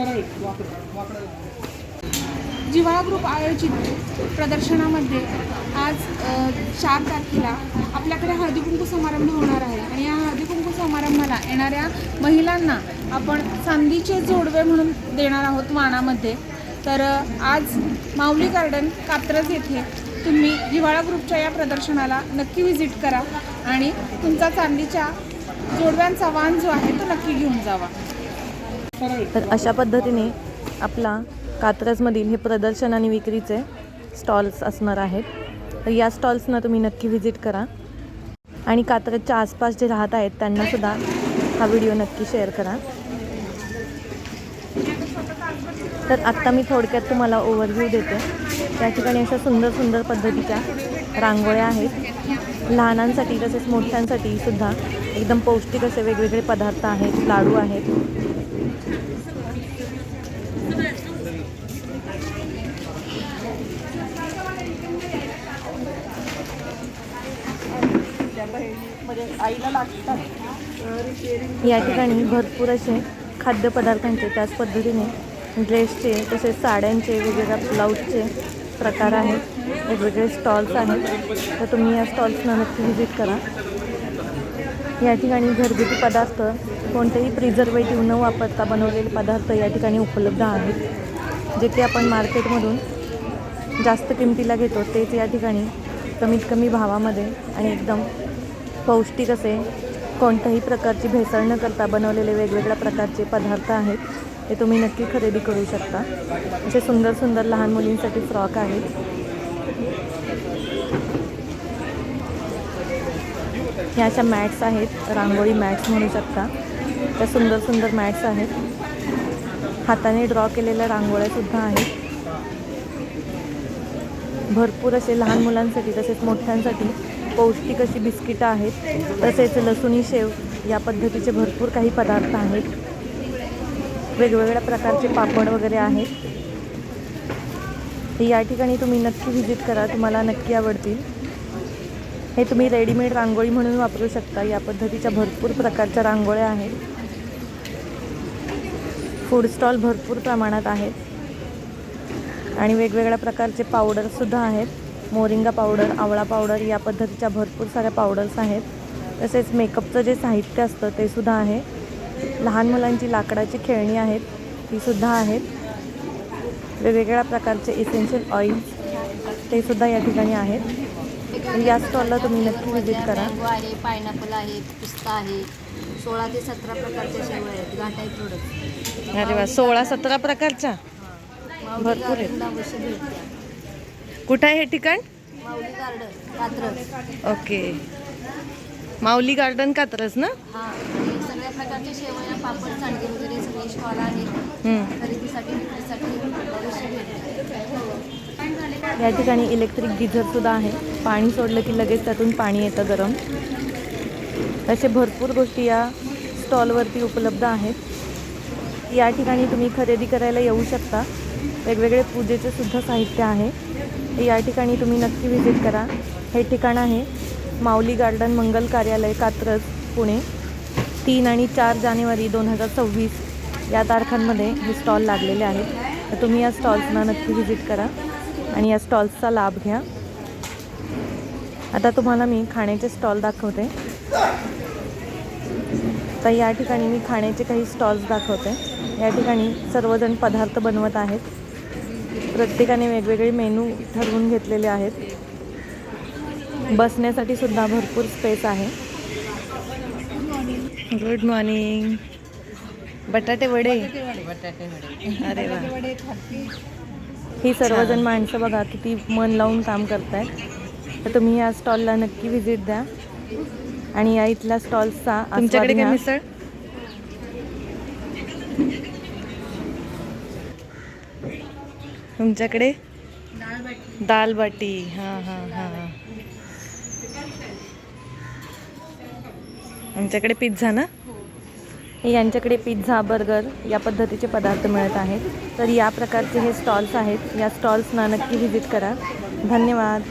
सरळ जिवाळा ग्रुप आयोजित प्रदर्शनामध्ये आज चार तारखेला आपल्याकडे हळदीकुंकू समारंभ होणार आहे. आणि या हळदीकुंकू समारंभाला येणाऱ्या महिलांना आपण चांदीचे जोडवे म्हणून देणार आहोत वाणामध्ये. तर आज माऊली गार्डन कात्रज येथे तुम्ही जिव्हाळा ग्रुपच्या या प्रदर्शनाला नक्की व्हिजिट करा. आणि तुमचा चांदीच्या जोडव्यांचा वाण जो आहे तो नक्की घेऊन जावा. तर अशा पद्धतीने आपला कात्रजमधील हे प्रदर्शन आणि विक्रीचे स्टॉल्स असणार आहेत. तर या स्टॉल्सना तुम्ही नक्की व्हिजिट करा. आणि कात्रजच्या आसपास जे राहत आहेत त्यांनासुद्धा हा व्हिडिओ नक्की शेअर करा. तर आत्ता मी थोडक्यात तुम्हाला ओव्हरव्ह्यू देते. त्या ठिकाणी अशा सुंदर सुंदर पद्धतीच्या रांगोळ्या आहेत. लहानांसाठी तसेच मोठ्यांसाठी सुद्धा एकदम पौष्टिक असे वेगवेगळे पदार्थ आहेत लाडू आहेत. म्हणजे या ठिकाणी भरपूर असे खाद्यपदार्थांचे त्याच पद्धतीने ड्रेसचे तसेच साड्यांचे वेगवेगळ्या ब्लाऊजचे प्रकार आहेत. वेगवेगळे स्टॉल्स आहेत. तर तुम्ही या स्टॉल्सना नक्की व्हिजिट करा. या ठिकाणी घरगुती पदार्थ कोणतेही प्रिझर्वेटिव्ह न वापरता बनवलेले पदार्थ या ठिकाणी उपलब्ध आहेत. जे की आपण मार्केटमधून जास्त किमतीला घेतो तेच या ठिकाणी कमीत कमी भावामध्ये आणि एकदम पौष्टिक असे कोणत्याही प्रकारची भेसळ न करता बनवलेले वेगवेगळ्या प्रकारचे पदार्थ आहेत. ते तुम्ही नक्की खरेदी करू शकता. असे सुंदर सुंदर लहान मुलींसाठी फ्रॉक आहेत. ह्या अशा मॅट्स आहेत. रांगोळी मॅट्स म्हणू शकता. त्या सुंदर सुंदर मॅट्स आहेत. हाताने ड्रॉ केलेल्या रांगोळ्यासुद्धा आहेत. भरपूर असे लहान मुलांसाठी तसेच मोठ्यांसाठी पौष्टिक अशी बिस्किटं आहेत. तसेच लसुणी शेव या पद्धतीचे भरपूर काही पदार्थ आहेत. वेगवेगळ्या प्रकारचे पापड वगैरे आहेत. या ठिकाणी तुम्ही नक्की व्हिजिट करा तुम्हाला नक्की आवडतील. हे तुम्ही रेडीमेड रांगोळी म्हणून वापरू शकता. या पद्धतीच्या भरपूर प्रकारच्या रांगोळ्या आहेत. फूड स्टॉल भरपूर प्रमाणात आहेत. आणि वेगवेगळ्या प्रकारचे पावडरसुद्धा आहेत. मोरिंगा पावडर आवळा पावडर या पद्धतीच्या भरपूर साऱ्या पावडर्स आहेत. तसेच मेकअपचं जे साहित्य असतं ते सुद्धा आहे. लहान मुलांची लाकडाची खेळणी आहेत तीसुद्धा आहेत. वेगवेगळ्या प्रकारचे इसेन्शियल ऑइल्स ते सुद्धा या ठिकाणी आहेत. या स्टॉलला तुम्ही नक्की व्हिजिट करा. आहे पायनॅपल आहे पिस्ता आहे सोळा ते सतरा प्रकारच्या शेवया आहेत. घाटाई प्रोडक्ट अरे वा सोळा सतरा प्रकारच्या? भरपूर आहेत. गार्डनला अवश्य भेट द्या कुठं आहे हे ठिकाण? Mauli garden Katraj. Okay. Mauli garden Katraj ना? हा आणि सगळ्या प्रकारचे शेवया पापड सांडगे वगैरे सगळे स्टॉल आहेत. हम्म. खरेदीसाठी विक्रीसाठी अवश्य भेट द्या या ठिकाणी इलेक्ट्रिक गिझरसुद्धा आहे. पाणी सोडलं की लगेच त्यातून पाणी येतं गरम. असे भरपूर गोष्टी या स्टॉलवरती उपलब्ध आहेत. या ठिकाणी तुम्ही खरेदी करायला येऊ शकता. वेगवेगळे पूजेचे सुद्धा साहित्य आहे. या ठिकाणी तुम्ही नक्की व्हिजिट करा. हे ठिकाण आहे माऊली गार्डन मंगल कार्यालय कात्रज पुणे. तीन आणि चार जानेवारी दोन हजार सव्वीस या तारखांमध्ये हे स्टॉल लागलेले आहेत. तर तुम्ही या स्टॉल्सना नक्की व्हिजिट करा आणि या स्टॉल्सचा लाभ घ्या. आता तुम्हाला मी खाण्याचे स्टॉल दाखवते. तर या ठिकाणी मी खाण्याचे काही स्टॉल्स दाखवते. या ठिकाणी सर्वजण पदार्थ बनवत आहेत. प्रत्येकाने वेगवेगळे मेनू ठरवून घेतलेले आहेत. बसण्यासाठी सुद्धा भरपूर स्पेस आहे. गुड मॉर्निंग बटाटे वडे. अरे वा. ही सर्वजण माणसं बघा किती मन लावून काम करतायत. तर तुम्ही या स्टॉलला नक्की व्हिजिट द्या. आणि या इथल्या स्टॉल्सचा तुमच्याकडे काय मिसळ? तुमच्याकडे? दाल बाटी. हां हां हां. हां आमच्याकडे पिझ्झा ना? यांच्याकडे पिझ्झा बर्गर या पद्धतीचे पदार्थ मिळत आहेत. तर या प्रकारचे हे स्टॉल्स आहेत. या स्टॉल्सना नक्की व्हिजिट करा. धन्यवाद.